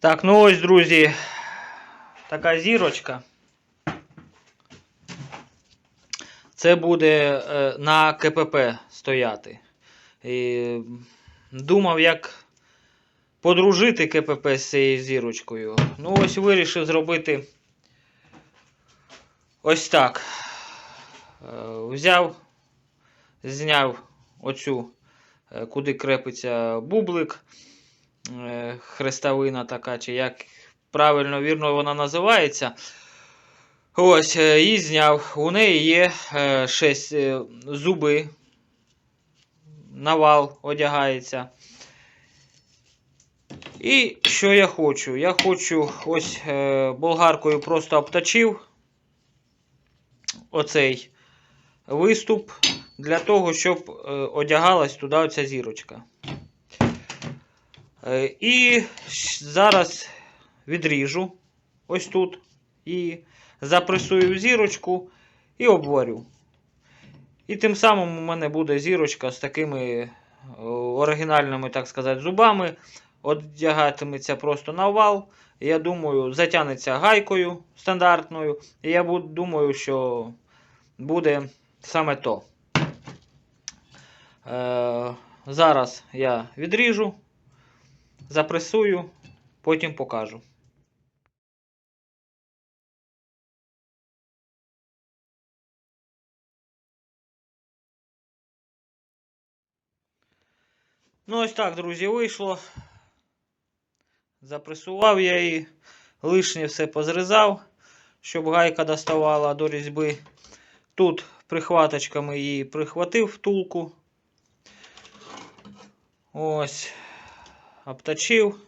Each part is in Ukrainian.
Так, ну ось, друзі, така зірочка. Це буде е, на КПП стояти. І думав, як подружити КПП з цією зірочкою. Ну, ось вирішив зробити ось так. Е, Взяв, зняв оцю, е, куди крепиться бублик. Е, хрестовина така, чи як правильно вірно вона називається. Ось, е, її зняв. У неї є е, 6 зуби. Навал одягається. І що я хочу? Я хочу ось е, болгаркою просто обточив оцей виступ для того, щоб е, одягалась туди оця зірочка. Е, І зараз відріжу ось тут і запресую зірочку і обварю. І тим самим у мене буде зірочка з такими е, оригінальними, так сказати, зубами. Одягатиметься просто на вал. Я думаю, затягнеться гайкою стандартною. І я думаю, що буде саме то. Е, зараз я відріжу, запресую, потім покажу. Ну, ось так, друзі, вийшло. Запресував я її, лишнє все позрізав, щоб гайка доставала до різьби. Тут прихваточками її прихватив втулку. Ось, обточив.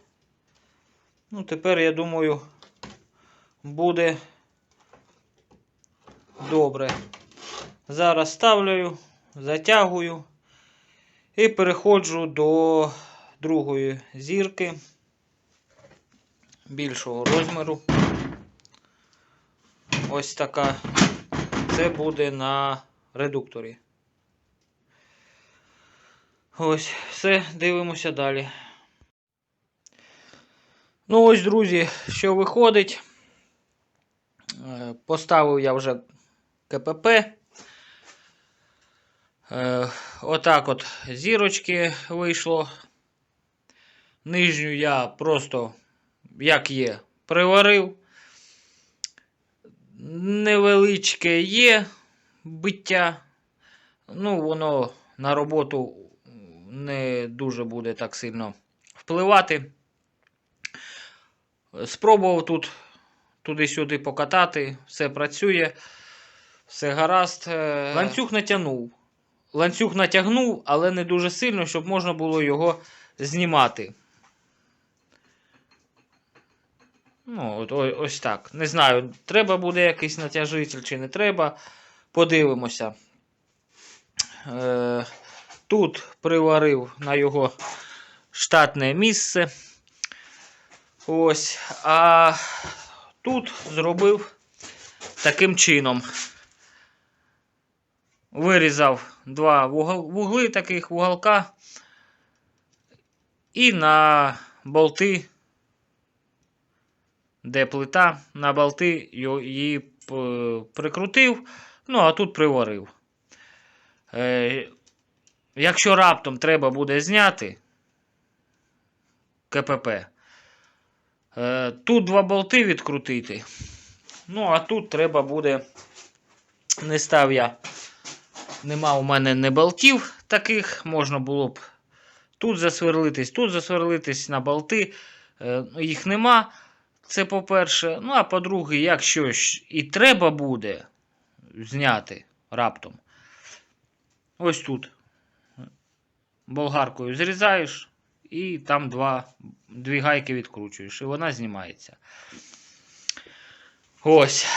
Ну, тепер, я думаю, буде добре. Зараз ставлю, затягую і переходжу до другої зірки більшого розміру. Ось така. Це буде на редукторі. Ось, все, дивимося далі. Ну, ось, друзі, що виходить. Е, Поставив я вже КПП. Е, Отак от зірочки вийшло. Нижню я просто, як є, приварив. Невеличке є биття. Ну, воно на роботу не дуже буде так сильно впливати. Спробував тут туди-сюди покатати, все працює, все гаразд. Е, Ланцюг натягнув. Ланцюг натягнув, але не дуже сильно, щоб можна було його знімати. Ну, от, ось так. Не знаю, треба буде якийсь натяжитель чи не треба. Подивимося. Е, тут приварив на його штатне місце. Ось. А тут зробив таким чином. Вирізав два вугли таких вуголка. І на болти де плита на болти її прикрутив, ну а тут приварив. Е, якщо раптом треба буде зняти КПП, е, тут два болти відкрутити. Ну, а тут треба буде. Не став я. Нема у мене не болтів таких, можна було б тут засверлитись, тут засверлитись на болти. Е, їх нема. Це по-перше. Ну, а по-друге, якщо і треба буде зняти раптом. Ось тут. Болгаркою зрізаєш, і там два, дві гайки відкручуєш, і вона знімається. Ось.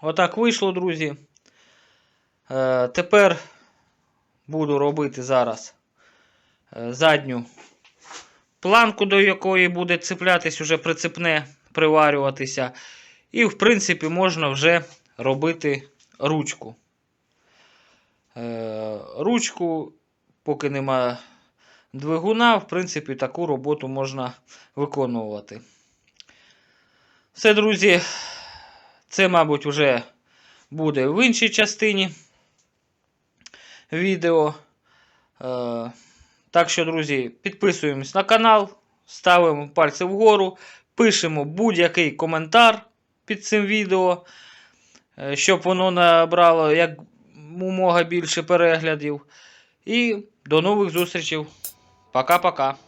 Отак вийшло, друзі. Е, тепер буду робити зараз е, задню планку, до якої буде цеплятись уже прицепне, приварюватися. І, в принципі, можна вже робити ручку. Е, ручку, поки нема двигуна, в принципі, таку роботу можна виконувати. Все, друзі, це, мабуть, вже буде в іншій частині відео. Е, Так що, друзі, підписуємось на канал, ставимо пальці вгору, пишемо будь-який коментар під цим відео, е, щоб воно набрало як мога більше переглядів. І до нових зустрічей. Пока-пока.